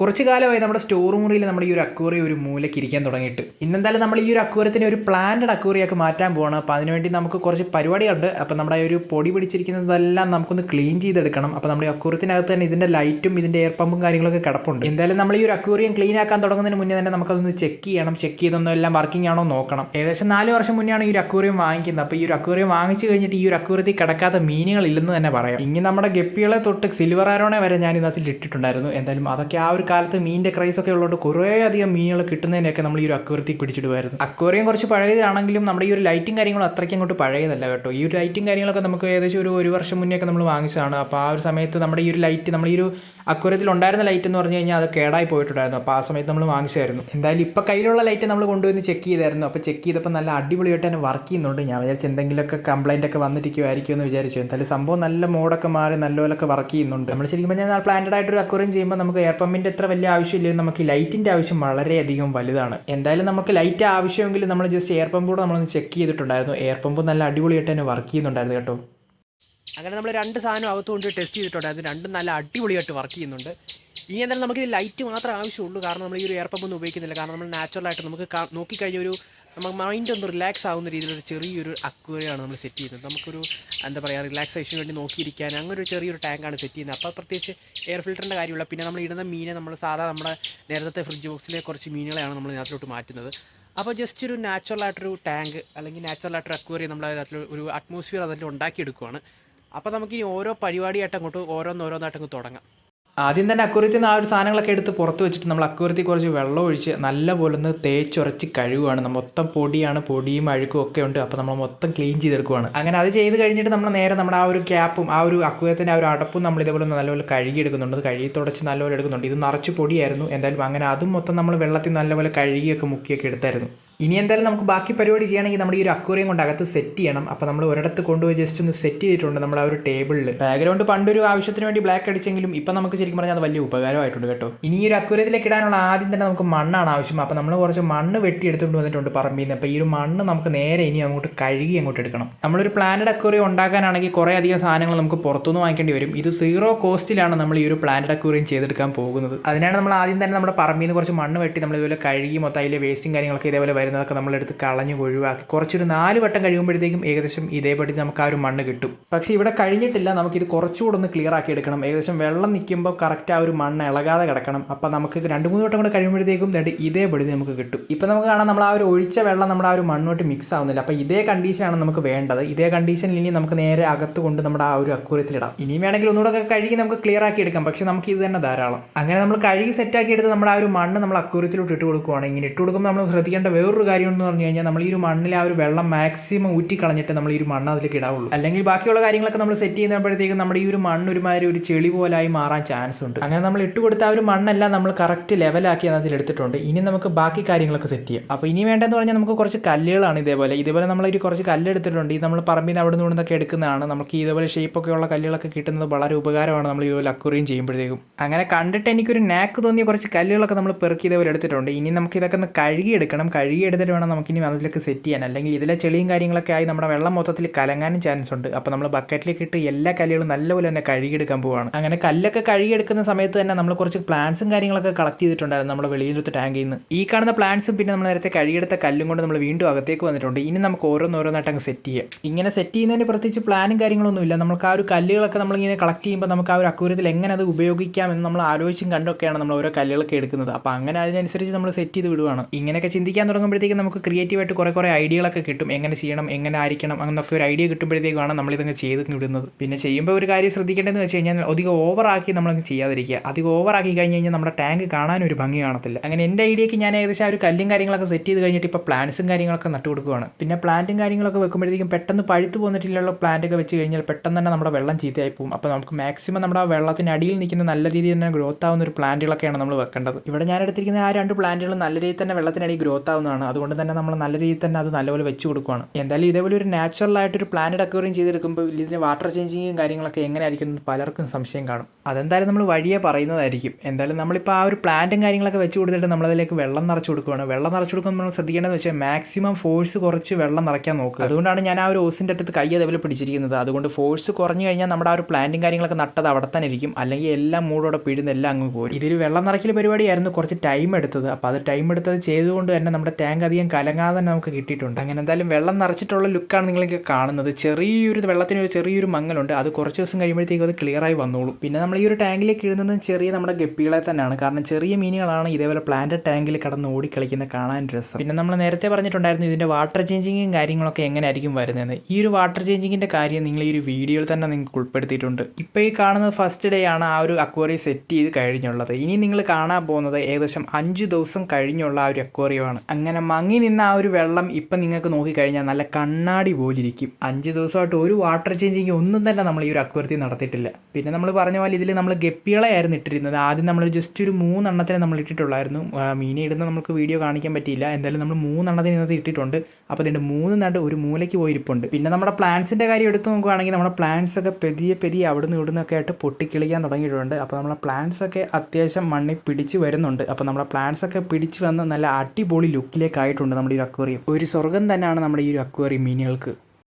കുറച്ച് കാലമായി നമ്മുടെ സ്റ്റോർ മുറിയിൽ നമ്മുടെ ഈ ഒരു അക്വറി ഒരു മൂലയ്ക്ക് ഇരിക്കാൻ തുടങ്ങിയിട്ട്. ഇന്നെന്തായാലും നമ്മൾ ഈ ഒരു അക്വേറിയത്തിനെ ഒരു പ്ലാന്റഡ് അക്വറിയൊക്കെ മാറ്റാൻ പോകണം അപ്പോൾ അതിനുവേണ്ടി നമുക്ക് കുറച്ച് പരിപാടികളുണ്ട്. അപ്പോൾ നമ്മുടെ ഒരു പൊടി പിടിച്ചിരിക്കുന്നതെല്ലാം നമുക്കൊന്ന് ക്ലീൻ ചെയ്തെടുക്കണം. അപ്പോൾ നമ്മുടെ അക്വറിയത്തിനകത്ത് തന്നെ ഇതിന്റെ ലൈറ്റും ഇതിന്റെ എയർ പമ്പും കാര്യങ്ങളൊക്കെ കിടപ്പുണ്ട്. എന്തായാലും നമ്മൾ ഈ ഒരു അക്വറിയം ക്ലീൻ ആക്കാൻ തുടങ്ങുന്നതിന് മുന്നേ തന്നെ നമുക്കതൊന്ന് ചെക്ക് ചെയ്യണം. ചെക്ക് ചെയ്തൊന്നും എല്ലാം വർക്കിംഗ് ആണോ നോക്കണം. ഏകദേശം നാല് വർഷം മുന്നെയാണ് ഈ ഒരു അക്വറിയം വാങ്ങിക്കുന്നത്. അപ്പോൾ ഈ ഒരു അക്വറിയം വാങ്ങിച്ചു കഴിഞ്ഞിട്ട് ഈ ഒരു അക്വറിയത്തിൽ കിടക്കാത്ത മീനുകൾ ഇല്ലെന്ന് തന്നെ പറയാം. ഇനി നമ്മുടെ ഗപ്പികളെ തൊട്ട് സിൽവർ ആരോണെ വരെ ഞാൻ ഇതിനകത്തിൽ ഇട്ടിട്ടുണ്ടായിരുന്നു. എന്തായാലും അതൊക്കെ ആ ഒരു കാലത്ത് മീനിന്റെ ക്രൈസ് ഒക്കെ ഉള്ളതുകൊണ്ട് കുറേ അധികം മീനുകൾ കിട്ടുന്നതിനൊക്കെ നമ്മൾ ഈ ഒരു അക്വേറിയത്തിൽ പിടിച്ചിടുമായിരുന്നു. അക്വേറിയം കുറച്ച് പഴയതാണെങ്കിലും നമ്മുടെ ഈ ഒരു ലൈറ്റും കാര്യങ്ങളും അത്രയ്ക്ക് അങ്ങോട്ട് പഴയതല്ല കേട്ടോ. ഈ ഒരു ലൈറ്റും കാര്യങ്ങളൊക്കെ നമുക്ക് ഏകദേശം ഒരു ഒരു വർഷം മുന്നേ ഒക്കെ നമ്മൾ വാങ്ങിച്ചതാണ്. അപ്പോൾ ആ ഒരു സമയത്ത് നമ്മുടെ ഈ ഒരു ലൈറ്റ് നമ്മുടെ ഈ ഒരു അക്വേറിയത്തിൽ ഉണ്ടായിരുന്ന ലൈറ്റ് എന്ന് പറഞ്ഞു കഴിഞ്ഞാൽ അത് കേടായി പോയിട്ടുണ്ടായിരുന്നു. അപ്പോൾ ആ സമയത്ത് നമ്മൾ വാങ്ങിച്ചായിരുന്നു എന്തായാലും ഇപ്പോൾ കയ്യിലുള്ള ലൈറ്റ് നമ്മൾ കൊണ്ടുവന്ന് ചെക്ക് ചെയ്തായിരുന്നു. അപ്പോൾ ചെക്ക് ചെയ്തപ്പോൾ നല്ല അടിപൊളിയായിട്ട് തന്നെ വർക്ക് ചെയ്യുന്നുണ്ട്. ഞാൻ വിചാരിച്ചു എന്തെങ്കിലുമൊക്കെ കംപ്ലൈന്റ് ഒക്കെ വന്നിരിക്കുമായിരിക്കും എന്ന് വിചാരിച്ചു. എന്തായാലും സംഭവം നല്ല മോഡൊക്കെ മാറി നല്ലപോലൊക്കെ വർക്ക് ചെയ്യുന്നുണ്ട്. നമ്മൾ ശരിക്കും പറഞ്ഞാൽ പ്ലാന്റഡ് ആയിട്ട് ഒരു അക്വേറിയം ചെയ്യുമ്പോൾ നമുക്ക് എയർ പമ്പിന്റെ എത്ര വലിയ ആവശ്യമില്ലെങ്കിലും നമുക്ക് ഈ ലൈറ്റിന്റെ ആവശ്യം വളരെയധികം വലുതാണ്. എന്തായാലും നമുക്ക് ലൈറ്റ് ആവശ്യമെങ്കിൽ നമ്മൾ ജസ്റ്റ് എയർ പമ്പ് കൂടെ നമ്മളൊന്ന് ചെക്ക് ചെയ്തിട്ടുണ്ടായിരുന്നു. എയർ പമ്പ് നല്ല അടിപൊളിയായിട്ട് തന്നെ വർക്ക് ചെയ്യുന്നുണ്ടായിരുന്നു കേട്ടോ. അങ്ങനെ നമ്മൾ രണ്ട് സാധനം അകത്തുകൊണ്ട് ടെസ്റ്റ് ചെയ്തിട്ടുണ്ട്. അത് രണ്ടും നല്ല അടിപൊളിയായിട്ട് വർക്ക് ചെയ്യുന്നുണ്ട്. ഇനി എന്തായാലും നമുക്ക് ഇത് ലൈറ്റ് മാത്രമേ ആവശ്യമുള്ളൂ. കാരണം നമ്മൾ ഈ ഒരു എയർ പമ്പ് ഒന്നും ഉപയോഗിക്കുന്നില്ല. കാരണം നമ്മൾ നാച്ചുറലായിട്ട് നമുക്ക് നോക്കിക്കഴിഞ്ഞ ഒരു നമുക്ക് മൈൻഡ് ഒന്ന് റിലാക്സ് ആവുന്ന രീതിയിലൊരു ചെറിയൊരു അക്വേറിയാണ് നമ്മൾ സെറ്റ് ചെയ്യുന്നത്. നമുക്കൊരു എന്താ പറയുക റിലാക്സേഷന് വേണ്ടി നോക്കിയിരിക്കാൻ അങ്ങനെ ഒരു ചെറിയൊരു ടാങ്കാണ് സെറ്റ് ചെയ്യുന്നത്. അപ്പോൾ പ്രത്യേകിച്ച് എയർ ഫിൽറ്ററിന്റെ കാര്യമുള്ള പിന്നെ നമ്മൾ ഇടുന്ന മീനെ നമ്മൾ സാധാ നമ്മുടെ നേരത്തെ ഫ്രിഡ്ജ് ബോക്സിലെ കുറച്ച് മീനുകളെയാണ് നമ്മൾ ഇതിനകത്തോട്ട് മാറ്റുന്നത്. അപ്പോൾ ജസ്റ്റ് ഒരു നാച്ചുറൽ ആയിട്ടൊരു ടാങ്ക് അല്ലെങ്കിൽ നാച്ചുറൽ ആയിട്ടൊരു അക്വേറിയം നമ്മൾ അതിനകത്ത് ഒരു അറ്റ്മോസ്ഫിയർ അതിൽ ഉണ്ടാക്കിയെടുക്കുകയാണ് അപ്പോൾ നമുക്ക് ഇനി ഓരോ പരിപാടിയായിട്ട് അങ്ങോട്ട് ഓരോന്നോരോന്നായിട്ട് അങ്ങ് തുടങ്ങാം. ആദ്യം തന്നെ അക്വറിയത്തിൽ നിന്ന് ആ ഒരു സാധനങ്ങളൊക്കെ എടുത്ത് പുറത്ത് വെച്ചിട്ട് നമ്മൾ അക്വറിയത്തിൽ കുറച്ച് വെള്ളം ഒഴിച്ച് നല്ല പോലെ ഒന്ന് തേച്ചുറച്ച് കഴുകുകയാണ് നമ്മൾ മൊത്തം പൊടിയാണ് പൊടിയും അഴുക്കും ഒക്കെ ഉണ്ട്. അപ്പോൾ നമ്മൾ മൊത്തം ക്ലീൻ ചെയ്തെടുക്കുവാണ്. അങ്ങനെ അത് ചെയ്ത് കഴിഞ്ഞിട്ട് നമ്മൾ നേരെ നമ്മുടെ ആ ഒരു ക്യാപ്പും ആ ഒരു അക്കുരത്തിന്റെ ആ ഒരു അടപ്പും നമ്മൾ ഇതേപോലെ നല്ലപോലെ കഴുകി എടുക്കുന്നുണ്ട് കഴുകി തുടച്ച് നല്ലപോലെ എടുക്കുന്നുണ്ട്. ഇത് നിറച്ച് പൊടിയായിരുന്നു. എന്തായാലും അങ്ങനെ അതും മൊത്തം നമ്മൾ വെള്ളത്തിൽ നല്ലപോലെ കഴുകിയൊക്കെ മുക്കിയൊക്കെ എടുത്തായിരുന്നു. ഇനി എന്തായാലും നമുക്ക് ബാക്കി പരിപാടി ചെയ്യണമെങ്കിൽ നമ്മുടെ ഈ ഒരു അക്വേറിയം കൊണ്ട് അകത്ത് സെറ്റ് ചെയ്യണം. അപ്പോൾ നമ്മൾ ഒരിടത്ത് കൊണ്ടുപോയി ജസ്റ്റ് ഒന്ന് സെറ്റ് ചെയ്തിട്ടുണ്ട് നമ്മൾ ആ ഒരു ടേബിളിൽ ബാക്ക്ഗ്രൗണ്ട് പണ്ടൊരു ആവശ്യത്തിന് വേണ്ടി ബ്ലാക്ക് അടിച്ചെങ്കിലും ഇപ്പം നമുക്ക് ശരിക്കും പറഞ്ഞാൽ അത് വലിയ ഉപകാരമായിട്ടുണ്ട് കേട്ടോ. ഇനി ഈ ഒരു അക്വേറിയത്തിലേക്ക് ഇടാനുള്ള ആദ്യം തന്നെ നമുക്ക് മണ്ണാണ് ആവശ്യം. അപ്പോൾ നമ്മൾ കുറച്ച് മണ്ണ് വെട്ടി എടുത്തുകൊണ്ട് വന്നിട്ടുണ്ട് പറമ്പിൽ നിന്ന് അപ്പോൾ ഈ ഒരു മണ്ണ് നമുക്ക് നേരെ ഇനി അങ്ങോട്ട് കഴുകി അങ്ങോട്ട് എടുക്കണം. നമ്മളൊരു പ്ലാനഡ് അക്വേറിയം ഉണ്ടാക്കാനാണെങ്കിൽ കുറേ അധികം സാധനങ്ങൾ നമുക്ക് പുറത്തുനിന്ന് വാങ്ങിക്കേണ്ടി വരും. ഇത് സീറോ കോസ്റ്റിലാണ് നമ്മൾ ഈ ഒരു പ്ലാനഡ് അക്വേറിയം ചെയ്തെടുക്കാൻ പോകുന്നത്. അതിനാണ് നമ്മൾ ആദ്യം തന്നെ നമ്മുടെ പറമ്പിൽ നിന്ന് കുറച്ച് മണ്ണ് വെട്ടി നമ്മൾ ഇതുപോലെ കഴുകി മൊത്തം അതിലെ വേസ്റ്റും കാര്യങ്ങളൊക്കെ ഇതേപോലെ വരുന്നതൊക്കെ നമ്മളെടുത്ത് കളഞ്ഞ് ഒഴിവാക്കി. കുറച്ചൊരു നാല് വട്ടം കഴിയുമ്പോഴത്തേക്കും ഏകദേശം ഇതേപടി നമുക്ക് ആ ഒരു മണ്ണ് കിട്ടും. പക്ഷേ ഇവിടെ കഴിഞ്ഞിട്ടില്ല. നമുക്കിത് കുറച്ചുകൂടെ ഒന്ന് ക്ലിയർ ആക്കി എടുക്കണം. ഏകദേശം വെള്ളം നിൽക്കുമ്പോൾ കറക്റ്റ് ആ ഒരു മണ്ണ് ഇളകാതെ കിടക്കണം. അപ്പോൾ നമുക്ക് രണ്ട് മൂന്ന് വട്ടം കൂടെ കഴിയുമ്പോഴത്തേക്കും രണ്ട് ഇതേപടി നമുക്ക് കിട്ടും. ഇപ്പോൾ നമുക്ക് കാണാം നമ്മൾ ആ ഒരു ഒഴിച്ച വെള്ളം നമ്മുടെ ആ ഒരു മണ്ണോട്ട് മിക്സ് ആവുന്നില്ല. അപ്പോൾ ഇതേ കണ്ടീഷനാണ് നമുക്ക് വേണ്ടത്. ഇതേ കണ്ടീഷനിൽ ഇനി നമുക്ക് നേരെ അകത്ത് കൊണ്ട് നമ്മുടെ ആ ഒരു അക്കൂരത്തിലിടാം ഇനിയും വേണമെങ്കിൽ ഒന്നുകൂടെ കഴുകി നമുക്ക് ക്ലിയർ ആക്കി എടുക്കാം. പക്ഷേ നമുക്ക് ഇത് തന്നെ ധാരാളം. അങ്ങനെ നമ്മൾ കഴുകി സെറ്റാക്കി എടുത്ത് നമ്മുടെ ആ ഒരു മണ്ണ് നമ്മൾ അക്കൂരത്തിലോട്ട് ഇട്ട് കൊടുക്കുവാണ്. ഇങ്ങനെ ഇട്ട് കൊടുക്കുമ്പോൾ നമ്മൾ ശ്രദ്ധിക്കേണ്ട വേറൊരു കാര്യം എന്ന് പറഞ്ഞു കഴിഞ്ഞാൽ നമ്മൾ ഈ ഒരു മണ്ണിൽ ആ ഒരു വെള്ളം മാക്സിമം ഊറ്റിക്കളഞ്ഞിട്ട് നമ്മൾ ഈ ഒരു മണ്ണ് അതിലേക്ക് ഇടാവുള്ളൂ. അല്ലെങ്കിൽ ബാക്കിയുള്ള കാര്യങ്ങളൊക്കെ നമ്മൾ സെറ്റ് ചെയ്യുന്നപ്പോഴത്തേക്കും നമ്മുടെ ഈ ഒരു മണ്ണ് ഒരുമാതിരി ഒരു ചെളി പോലായി മാറാൻ ചാൻസ് ഉണ്ട്. അങ്ങനെ നമ്മൾ ഇട്ട് കൊടുത്ത ആ ഒരു മണ്ണെല്ലാം നമ്മൾ കറക്റ്റ് ലെവലാക്കി അതിൽ എടുത്തിട്ടുണ്ട്. ഇനി നമുക്ക് ബാക്കി കാര്യങ്ങളൊക്കെ സെറ്റ് ചെയ്യാം. അപ്പോൾ ഇനി വേണ്ടതെന്ന് പറഞ്ഞാൽ നമുക്ക് കുറച്ച് കല്ലുകളാണ് ഇതേപോലെ. ഇതേപോലെ നമ്മൾ ഒരു കുറച്ച് കല്ല് എടുത്തിട്ടുണ്ട്. ഈ നമ്മൾ പറമ്പിൽ നിന്ന് അവിടെ നിന്നൊക്കെ എടുക്കുന്നതാണ്. നമുക്ക് ഇതേപോലെ ഷേപ്പൊക്കെ ഉള്ള കല്ലുകളൊക്കെ കിട്ടുന്നത് വളരെ ഉപകാരമാണ് നമ്മൾ ഇതുപോലെ അക്കുറിയും ചെയ്യുമ്പോഴത്തേക്കും. അങ്ങനെ കണ്ടിട്ട് എനിക്കൊരു നാക്ക് തോന്നിയ കുറച്ച് കല്ലുകളൊക്കെ നമ്മൾ പെറുക്കി ഇതേപോലെ എടുത്തിട്ടുണ്ട്. ഇനി നമുക്ക് ഇതൊക്കെ ഒന്ന് കഴുകിയെടുക്കണം. കഴുകിയെടുത്തിട്ട് വേണം നമുക്കിനി അതിലേക്ക് സെറ്റ് ചെയ്യാൻ. അല്ലെങ്കിൽ ഇതിലെ ചെളിയും കാര്യങ്ങളൊക്കെ ആയി നമ്മുടെ വെള്ളം മൊത്തത്തിൽ കലങ്ങാനും ചാൻസ് ഉണ്ട്. അപ്പോൾ നമ്മൾ ബക്കറ്റിലേക്ക് ഇട്ട് എല്ലാ കല്ലുകളും നല്ലപോലെ തന്നെ കഴുകിയെടുക്കാൻ പോവാണ്. അങ്ങനെ കല്ലൊക്കെ കഴുകിയെടുക്കുന്ന സമയത്ത് തന്നെ നമ്മൾ കുറച്ച് പ്ലാന്റ്സും കാര്യങ്ങളൊക്കെ കളക്ട് ചെയ്തിട്ടുണ്ടായിരുന്നു നമ്മുടെ വെളിയിലത്തെ ടാങ്കിൽ നിന്ന് ഈ കാണുന്ന പ്ലാന്റ്സും പിന്നെ നമ്മൾ നേരത്തെ കഴുകിയെടുത്ത കല്ലും കൊണ്ട് നമ്മൾ വീണ്ടും അകത്തേക്ക് വന്നിട്ടുണ്ട്. ഇനി നമുക്ക് ഓരോന്നോരോന്നായിട്ട് അങ്ങ് സെറ്റ് ചെയ്യാം. ഇങ്ങനെ സെറ്റ് ചെയ്യുന്നതിന് പ്രത്യേകിച്ച് പ്ലാനും കാര്യങ്ങളൊന്നും ഇല്ല. നമുക്ക് ആ ഒരു കല്ലുകളൊക്കെ നമ്മളിങ്ങനെ കളക്ട് ചെയ്യുമ്പോൾ നമുക്ക് ആ ഒരു അക്കൂരത്തിൽ എങ്ങനെ അത് ഉപയോഗിക്കാം എന്ന് നമ്മൾ ആലോചിച്ചും കണ്ടൊക്കെയാണ് നമ്മൾ ഓരോ കല്ലുകളൊക്കെ എടുക്കുന്നത്. അപ്പോൾ അങ്ങനെ അതിനനുസരിച്ച് നമ്മൾ സെറ്റ് ചെയ്ത് വിടുവാണ്. ഇങ്ങനെയൊക്കെ ചിന്തിക്കാൻ തുടങ്ങുമ്പോഴത്തേക്കും നമുക്ക് ക്രിയേറ്റീവായിട്ട് കുറേ കുറേ ഐഡിയകളൊക്കെ കിട്ടും. എങ്ങനെ ചെയ്യണം എങ്ങനെ ആയിരിക്കണം അങ്ങനൊക്കെ ഒരു ഐഡിയ കിട്ടുമ്പോഴത്തേക്കാണ് നമ്മളിതങ്ങ് ചെയ്ത് വിടുന്നത് പിന്നെ ചെയ്യുമ്പോൾ ഒരു കാര്യം ശ്രദ്ധിക്കേണ്ടതെന്ന് വെച്ച് കഴിഞ്ഞാൽ അധികം ഓവറാക്കി നമ്മളങ്ങ് ചെയ്യാതിരിക്കുക. അധികം ഓവറാക്കി കഴിഞ്ഞ് കഴിഞ്ഞാൽ നമ്മുടെ ടാങ്ക് കാണാൻ ഒരു ഭംഗി കാണത്തില്ല. അങ്ങനെ എന്റെ ഐഡിയക്ക് ഞാൻ ഏകദേശം ഒരു കല്ലും കാര്യങ്ങളൊക്കെ സെറ്റ് ചെയ്ത് കഴിഞ്ഞിട്ട് ഇപ്പോൾ പ്ലാന്റ്സും കാര്യങ്ങളൊക്കെ നട്ടു കൊടുക്കുകയാണ് പിന്നെ പ്ലാന്റും കാര്യങ്ങളൊക്കെ വെക്കുമ്പോഴത്തേക്കും പെട്ടെന്ന് പഴുത്തു പോന്നിട്ടുള്ള പ്ലാന്റ് ഒക്കെ വെച്ച് കഴിഞ്ഞാൽ പെട്ടെന്ന് തന്നെ നമ്മുടെ വെള്ളം ചീത്തയായി പോകും. അപ്പോൾ നമുക്ക് മാക്സിമം നമ്മുടെ ആ വെള്ളത്തിന് അടിയിൽ നിൽക്കുന്ന നല്ല രീതിയിൽ തന്നെ ഗ്രോത്ത് ആവുന്ന ഒരു പ്ലാന്റുകളൊക്കെയാണ് നമ്മൾ വെക്കേണ്ടത്. ഇവിടെ ഞാൻ എടുത്തിരിക്കുന്ന ആ രണ്ട് പ്ലാന്റുകൾ നല്ല രീതിയിൽ തന്നെ വെള്ളത്തിനടി ഗ്രോത്ത് ആവുന്നതാണ്. അതുകൊണ്ട് തന്നെ നമ്മൾ നല്ല രീതിയിൽ തന്നെ അത് നല്ലപോലെ വെച്ച് കൊടുക്കുകയാണ് എന്തായാലും ഇതേപോലെ ഒരു നാച്ചുറൽ ആയിട്ടൊരു പ്ലാനറ്റ് അക്വേറിയം ചെയ്തെടുക്കുമ്പോൾ ഇതിന്റെ വാട്ടർ ചേഞ്ചിങ്ങും കാര്യങ്ങളൊക്കെ എങ്ങനെയായിരിക്കും എന്ന് പലർക്കും സംശയം കാണും. അതെന്തായാലും നമ്മൾ വഴിയെ പറയുന്നതായിരിക്കും. എന്തായാലും നമ്മളിപ്പോൾ ആ ഒരു പ്ലാന്റും കാര്യങ്ങളൊക്കെ വെച്ച് കൊടുത്തിട്ട് നമ്മളതിലേക്ക് വെള്ളം നിറച്ച് കൊടുക്കുകയാണ് വെള്ളം നിറച്ച് കൊടുക്കുമ്പോൾ നമ്മൾ ശ്രദ്ധിക്കേണ്ടതെന്ന് വെച്ചാൽ മാക്സിമം ഫോഴ്സ് കുറച്ച് വെള്ളം നിറയ്ക്കാൻ നോക്കുക. അതുകൊണ്ടാണ് ഞാൻ ആ ഒരു ഓസിന്റെ അടുത്ത് കൈ അതേപോലെ പിടിച്ചിരിക്കുന്നത്. അതുകൊണ്ട് ഫോഴ്സ് കുറഞ്ഞു കഴിഞ്ഞാൽ നമ്മുടെ ആ ഒരു പ്ലാന്റും കാര്യങ്ങളൊക്കെ നട്ടത് അവിടെ തന്നെ ഇരിക്കും. അല്ലെങ്കിൽ എല്ലാം മൂടോടെ പിഴുന്ന് എല്ലാം അങ്ങ് പോരും. ഇതൊരു വെള്ളം നിറയ്ക്കൽ പരിപാടിയായിരുന്നു കുറച്ച് ടൈം എടുത്തത്. അപ്പോൾ അത് ടൈം എടുത്തത് ചെയ്തുകൊണ്ട് തന്നെ നമ്മുടെ ടാങ്ക് അധികം കലങ്ങാതെ തന്നെ നമുക്ക് കിട്ടിയിട്ടുണ്ട്. അങ്ങനെ എന്തായാലും വെള്ളം നിറച്ചിട്ടുള്ള ലുക്കാണ് നിങ്ങൾക്ക് കാണുന്നത്. ചെറിയൊരു വെള്ളത്തിന് ഒരു ചെറിയൊരു മങ്ങലുണ്ട്. അത് കുറച്ച് ദിവസം കഴിയുമ്പോഴത്തേക്കും അത് ക്ലിയർ ആയി വന്നോളും. പിന്നെ നമ്മൾ ഈ ഒരു ടാങ്കിലേക്ക് ഇടുന്നത് ചെറിയ നമ്മുടെ ഗപ്പികളെ തന്നെയാണ്. കാരണം ചെറിയ മീനുകളാണ് ഇതേപോലെ പ്ലാന്റഡ് ടാങ്കിൽ കടന്ന് ഓടിക്കളിക്കുന്ന കാണാൻ രസം. പിന്നെ നമ്മൾ നേരത്തെ പറഞ്ഞിട്ടുണ്ടായിരുന്നു ഇതിന്റെ വാട്ടർ ചേഞ്ചിങ്ങും കാര്യങ്ങളൊക്കെ എങ്ങനെയായിരിക്കും വരുന്നത് ഈ ഒരു വാട്ടർ ചേഞ്ചിങ്ങിന്റെ കാര്യം നിങ്ങൾ ഈ ഒരു വീഡിയോയിൽ തന്നെ നിങ്ങൾക്ക് ഉൾപ്പെടുത്തിയിട്ടുണ്ട്. ഇപ്പോൾ ഈ കാണുന്നത് ഫസ്റ്റ് ഡേ ആണ് ആ ഒരു അക്വേറിയം സെറ്റ് ചെയ്ത് കഴിഞ്ഞുള്ളത്. ഇനി നിങ്ങൾ കാണാൻ പോകുന്നത് ഏകദേശം അഞ്ച് ദിവസം കഴിഞ്ഞുള്ള ആ ഒരു അക്വേറിയമാണ് അങ്ങനെ മങ്ങി നിന്ന ആ ഒരു വെള്ളം ഇപ്പം നിങ്ങൾക്ക് നോക്കിക്കഴിഞ്ഞാൽ നല്ല കണ്ണാടി പോലിരിക്കും. അഞ്ച് ദിവസമായിട്ട് ഒരു വാട്ടർ ചേഞ്ചിങ് ഒന്നും തന്നെ നമ്മൾ ഈ ഒരു അക്വർത്തി നടത്തിയിട്ടില്ല. പിന്നെ നമ്മൾ പറഞ്ഞ പോലെ ഇതിൽ നമ്മൾ ഗപ്പികളായിരുന്നു ഇട്ടിരുന്നത്. ആദ്യം നമ്മൾ ജസ്റ്റ് ഒരു മൂന്നെണ്ണത്തിനെ നമ്മൾ ഇട്ടിട്ടുള്ളായിരുന്നു. മീനെ ഇടുന്ന നമുക്ക് വീഡിയോ കാണിക്കാൻ പറ്റിയില്ല. എന്തായാലും നമ്മൾ മൂന്നെണ്ണത്തിന് ഇന്നത്തെ ഇട്ടിട്ടുണ്ട്. അപ്പോൾ ഇതിന്റെ മൂന്ന് നണ്ട് ഒരു മൂലയ്ക്ക് പോയിരിപ്പുണ്ട്. പിന്നെ നമ്മുടെ പ്ലാന്റ്സിന്റെ കാര്യം എടുത്ത് നോക്കുകയാണെങ്കിൽ നമ്മുടെ പ്ലാന്റ്സ് ഒക്കെ പെതിയെ പെതിയെ അവിടുന്ന് ഇവിടുന്ന് ഒക്കെ ആയിട്ട് പൊട്ടിക്കിളിക്കാൻ തുടങ്ങിയിട്ടുണ്ട്. അപ്പോൾ നമ്മുടെ പ്ലാന്റ്സ് ഒക്കെ അത്യാവശ്യം മണ്ണിൽ പിടിച്ച് വരുന്നുണ്ട്. അപ്പോൾ നമ്മുടെ പ്ലാന്റ്സ് ഒക്കെ പിടിച്ച് വന്ന് നല്ല അടിപൊളി ലുക്കിലേക്ക് ആയിട്ടുണ്ട് നമ്മുടെ ഈ അക്വേറിയം. ഒരു സ്വർഗം തന്നെയാണ് നമ്മുടെ ഈ ഒരു അക്വേറിയം മീനുകൾക്ക്.